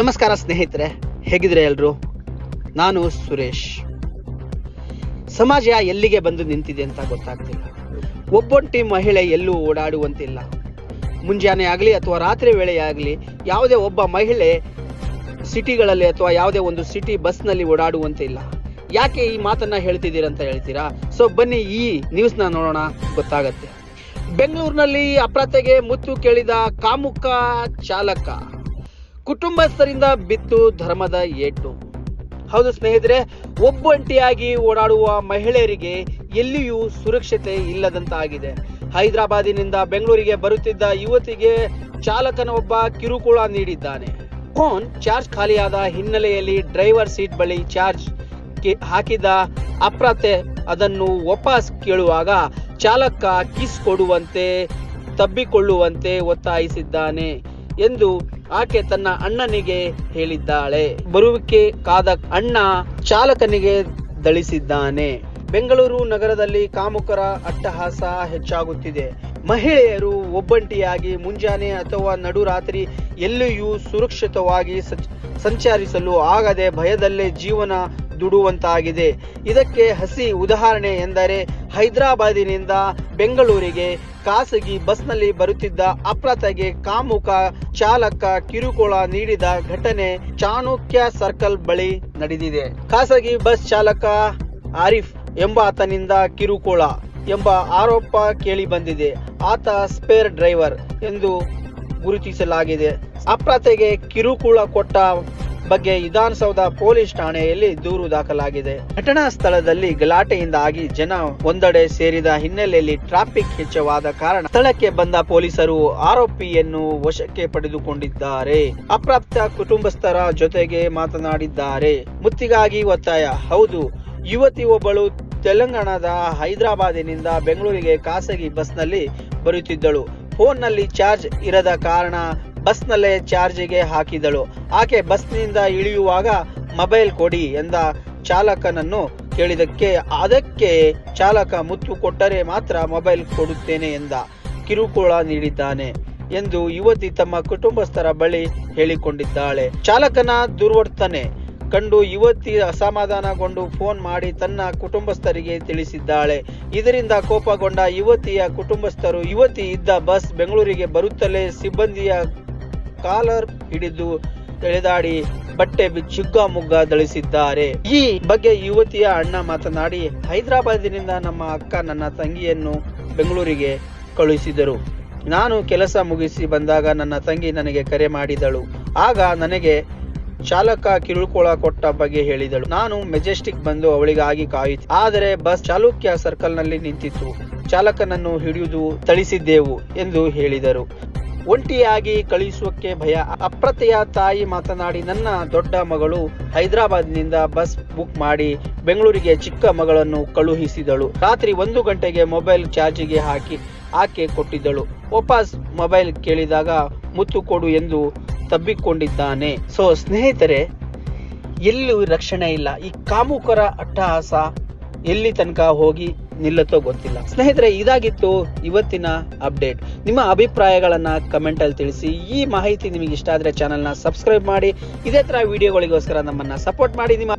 ನಮಸ್ಕಾರ ಸ್ನೇಹಿತರೆ ಹೇಗಿದ್ರೆ ಎಲ್ರು? ನಾನು ಸುರೇಶ್. ಸಮಾಜ ಎಲ್ಲಿಗೆ ಬಂದು ನಿಂತಿದೆ ಅಂತ ಗೊತ್ತಾಗ್ತಿಲ್ಲ. ಒಬ್ಬೊಂಟಿ ಮಹಿಳೆ ಎಲ್ಲೂ ಓಡಾಡುವಂತಿಲ್ಲ. ಮುಂಜಾನೆ ಆಗಲಿ ಅಥವಾ ರಾತ್ರಿ ವೇಳೆ ಆಗಲಿ, ಯಾವುದೇ ಒಬ್ಬ ಮಹಿಳೆ ಸಿಟಿಗಳಲ್ಲಿ ಅಥವಾ ಯಾವುದೇ ಒಂದು ಸಿಟಿ ಬಸ್ನಲ್ಲಿ ಓಡಾಡುವಂತಿಲ್ಲ. ಯಾಕೆ ಈ ಮಾತನ್ನ ಹೇಳ್ತಿದ್ದೀರಾ ಅಂತ ಹೇಳ್ತೀರಾ? ಸೊ ಬನ್ನಿ ಈ ನ್ಯೂಸ್ನ ನೋಡೋಣ, ಗೊತ್ತಾಗತ್ತೆ. ಬೆಂಗಳೂರಿನಲ್ಲಿ ಅಪ್ರತೆಗೆ ಮುತ್ತು ಕೇಳಿದ ಕಾಮುಕ ಚಾಲಕ. ಕುಟುಂಬಸ್ಥರಿಂದ ಬಿತ್ತು ಧರ್ಮದ ಏಟು. ಹೌದು ಸ್ನೇಹಿತರೆ, ಒಬ್ಬಂಟಿಯಾಗಿ ಓಡಾಡುವ ಮಹಿಳೆಯರಿಗೆ ಎಲ್ಲಿಯೂ ಸುರಕ್ಷತೆ ಇಲ್ಲದಂತಾಗಿದೆ. ಹೈದರಾಬಾದಿನಿಂದ ಬೆಂಗಳೂರಿಗೆ ಬರುತ್ತಿದ್ದ ಯುವತಿಗೆ ಚಾಲಕನ ಒಬ್ಬ ಕಿರುಕುಳ ನೀಡಿದ್ದಾನೆ. ಫೋನ್ ಚಾರ್ಜ್ ಖಾಲಿಯಾದ ಹಿನ್ನೆಲೆಯಲ್ಲಿ ಡ್ರೈವರ್ ಸೀಟ್ ಬಳಿ ಚಾರ್ಜ್ ಹಾಕಿದ ಅಪ್ರಾತೆ ಅದನ್ನು ವಾಪಸ್ ಕೇಳುವಾಗ ಚಾಲಕ ಕಿಸ್ ಕೊಡುವಂತೆ, ತಬ್ಬಿಕೊಳ್ಳುವಂತೆ ಒತ್ತಾಯಿಸಿದ್ದಾನೆ ಎಂದು ಆಕೆ ತನ್ನ ಅಣ್ಣನಿಗೆ ಹೇಳಿದ್ದಾಳೆ. ಬರುವಿಕೆ ಕಾದ ಅಣ್ಣ ಚಾಲಕನಿಗೆ ದಳಿಸಿದ್ದಾನೆ. ಬೆಂಗಳೂರು ನಗರದಲ್ಲಿ ಕಾಮುಕರ ಅಟ್ಟಹಾಸ ಹೆಚ್ಚಾಗುತ್ತಿದೆ. ಮಹಿಳೆಯರು ಒಬ್ಬಂಟಿಯಾಗಿ ಮುಂಜಾನೆ ಅಥವಾ ನಡುರಾತ್ರಿ ಎಲ್ಲಿಯೂ ಸುರಕ್ಷಿತವಾಗಿ ಸಚ್- ಸಂಚರಿಸಲು ಆಗದೆ ಭಯದಲ್ಲೇ ಜೀವನ ದುಡುವಂತಾಗಿದೆ. ಇದಕ್ಕೆ ಹಸಿ ಉದಾಹರಣೆ ಎಂದರೆ ಹೈದರಾಬಾದಿನಿಂದ ಬೆಂಗಳೂರಿಗೆ ಖಾಸಗಿ ಬಸ್ನಲ್ಲಿ ಬರುತ್ತಿದ್ದ ಅಪ್ರತೆಗೆ ಕಾಮುಕ ಚಾಲಕ ಕಿರುಕುಳ ನೀಡಿದ ಘಟನೆ ಚಾಣಕ್ಯ ಸರ್ಕಲ್ ಬಳಿ ನಡೆದಿದೆ. ಖಾಸಗಿ ಬಸ್ ಚಾಲಕ ಆರಿಫ್ ಎಂಬಾತನಿಂದ ಕಿರುಕುಳ ಎಂಬ ಆರೋಪ ಕೇಳಿ ಬಂದಿದೆ ಆತ ಸ್ಪೇರ್ ಡ್ರೈವರ್ ಎಂದು ಗುರುತಿಸಲಾಗಿದೆ. ಅಪ್ರತೆಗೆ ಕಿರುಕುಳ ಕೊಟ್ಟ ಬಗ್ಗೆ ವಿಧಾನಸೌಧ ಪೊಲೀಸ್ ಠಾಣೆಯಲ್ಲಿ ದೂರು ದಾಖಲಾಗಿದೆ. ಘಟನಾ ಸ್ಥಳದಲ್ಲಿ ಗಲಾಟೆಯಿಂದಾಗಿ ಜನ ಒಂದೆಡೆ ಸೇರಿದ ಹಿನ್ನೆಲೆಯಲ್ಲಿ ಟ್ರಾಫಿಕ್ ಹೆಚ್ಚವಾದ ಕಾರಣ ಸ್ಥಳಕ್ಕೆ ಬಂದ ಪೊಲೀಸರು ಆರೋಪಿಯನ್ನು ವಶಕ್ಕೆ ಪಡೆದುಕೊಂಡಿದ್ದಾರೆ. ಅಪ್ರಾಪ್ತ ಕುಟುಂಬಸ್ಥರ ಜೊತೆಗೆ ಮಾತನಾಡಿದ್ದಾರೆ. ಮುತ್ತಿಗಾಗಿ ಒತ್ತಾಯ, ಹೌದು, ಯುವತಿ ಒಬ್ಬಳು ತೆಲಂಗಾಣದ ಹೈದರಾಬಾದಿನಿಂದ ಬೆಂಗಳೂರಿಗೆ ಖಾಸಗಿ ಬಸ್ನಲ್ಲಿ ಬರುತ್ತಿದ್ದಳು. ಫೋನ್ನಲ್ಲಿ ಚಾರ್ಜ್ ಇರದ ಕಾರಣ ಬಸ್ನಲ್ಲೇ ಚಾರ್ಜಿಗೆ ಹಾಕಿದಳು. ಆಕೆ ಬಸ್ನಿಂದ ಇಳಿಯುವಾಗ ಮೊಬೈಲ್ ಕೊಡಿ ಎಂದ ಚಾಲಕನನ್ನು ಕೇಳಿದಕ್ಕೆ ಅದಕ್ಕೆ ಚಾಲಕ ಮುತ್ತು ಕೊಟ್ಟರೆ ಮಾತ್ರ ಮೊಬೈಲ್ ಕೊಡುತ್ತೇನೆ ಎಂದ ಕಿರುಕುಳ ನೀಡಿದ್ದಾನೆ ಎಂದು ಯುವತಿ ತಮ್ಮ ಕುಟುಂಬಸ್ಥರ ಬಳಿ ಹೇಳಿಕೊಂಡಿದ್ದಾಳೆ. ಚಾಲಕನ ದುರ್ವರ್ತನೆ ಕಂಡು ಯುವತಿ ಅಸಮಾಧಾನಗೊಂಡು ಫೋನ್ ಮಾಡಿ ತನ್ನ ಕುಟುಂಬಸ್ಥರಿಗೆ ತಿಳಿಸಿದ್ದಾಳೆ. ಇದರಿಂದ ಕೋಪಗೊಂಡ ಯುವತಿಯ ಕುಟುಂಬಸ್ಥರು, ಯುವತಿ ಇದ್ದ ಬಸ್ ಬೆಂಗಳೂರಿಗೆ ಬರುತ್ತಲೇ ಸಿಬ್ಬಂದಿಯ ಕಾಲರ್ ಹಿಡಿದು ಎಳೆದಾಡಿ ಬಟ್ಟೆ ಚುಗ್ಗ ಮುಗ್ಗ ಧಳಿಸಿದ್ದಾರೆ. ಈ ಬಗ್ಗೆ ಯುವತಿಯ ಅಣ್ಣ ಮಾತನಾಡಿ, ಹೈದರಾಬಾದಿನಿಂದ ನಮ್ಮ ಅಕ್ಕ ನನ್ನ ತಂಗಿಯನ್ನು ಬೆಂಗಳೂರಿಗೆ ಕಳುಹಿಸಿದರು. ನಾನು ಕೆಲಸ ಮುಗಿಸಿ ಬಂದಾಗ ನನ್ನ ತಂಗಿ ನನಗೆ ಕರೆ ಮಾಡಿದಳು. ಆಗ ನನಗೆ ಚಾಲಕ ಕಿರುಕುಳ ಕೊಟ್ಟ ಬಗ್ಗೆ ಹೇಳಿದಳು. ನಾನು ಮೆಜೆಸ್ಟಿಕ್ ಬಂದು ಅವಳಿಗಾಗಿ ಕಾಯಿತು ಆದರೆ ಬಸ್ ಚಾಲುಕ್ಯ ಸರ್ಕಲ್ನಲ್ಲಿ ನಿಂತಿತ್ತು. ಚಾಲಕನನ್ನು ಹಿಡಿಯುವುದು ತಳಿಸಿದ್ದೆವು ಎಂದು ಹೇಳಿದರು. ಒಂಟಿಯಾಗಿ ಕಳಿಸುವಕ್ಕೆ ಭಯ. ಅಪ್ರತೆಯ ತಾಯಿ ಮಾತನಾಡಿ, ನನ್ನ ದೊಡ್ಡ ಮಗಳು ಹೈದರಾಬಾದ್ನಿಂದ ಬಸ್ ಬುಕ್ ಮಾಡಿ ಬೆಂಗಳೂರಿಗೆ ಚಿಕ್ಕ ಮಗಳನ್ನು ಕಳುಹಿಸಿದಳು. ರಾತ್ರಿ ಒಂದು ಗಂಟೆಗೆ ಮೊಬೈಲ್ ಚಾರ್ಜಿಗೆ ಹಾಕಿ ಆಕೆ ಕೊಟ್ಟಿದ್ದಳು. ವಾಪಸ್ ಮೊಬೈಲ್ ಕೇಳಿದಾಗ ಮುತ್ತು ಕೊಡು ಎಂದು ತಬ್ಬಿಕೊಂಡಿದ್ದಾನೆ. ಸೊ ಸ್ನೇಹಿತರೆ, ಎಲ್ಲೂ ರಕ್ಷಣೆ ಇಲ್ಲ. ಈ ಕಾಮುಕರ ಅಟ್ಟಹಾಸ ಎಲ್ಲಿ ತನಕ ಹೋಗಿ ನಿಲ್ಲುತ್ತೋ ಗೊತ್ತಿಲ್ಲ. ಸ್ನೇಹಿತರೆ, ಇದಾಗಿತ್ತು ಇವತ್ತಿನ ಅಪ್ಡೇಟ್. ನಿಮ್ಮ ಅಭಿಪ್ರಾಯಗಳನ್ನ ಕಮೆಂಟ್ ಅಲ್ಲಿ ತಿಳಿಸಿ. ಈ ಮಾಹಿತಿ ನಿಮಗೆ ಇಷ್ಟ ಆದ್ರೆ ಚಾನೆಲ್ನ ಸಬ್ಸ್ಕ್ರೈಬ್ ಮಾಡಿ. ಇದೇ ತರ ವಿಡಿಯೋಗಳಿಗೋಸ್ಕರ ನಮ್ಮನ್ನ ಸಪೋರ್ಟ್ ಮಾಡಿ. ನಿಮ್ಮ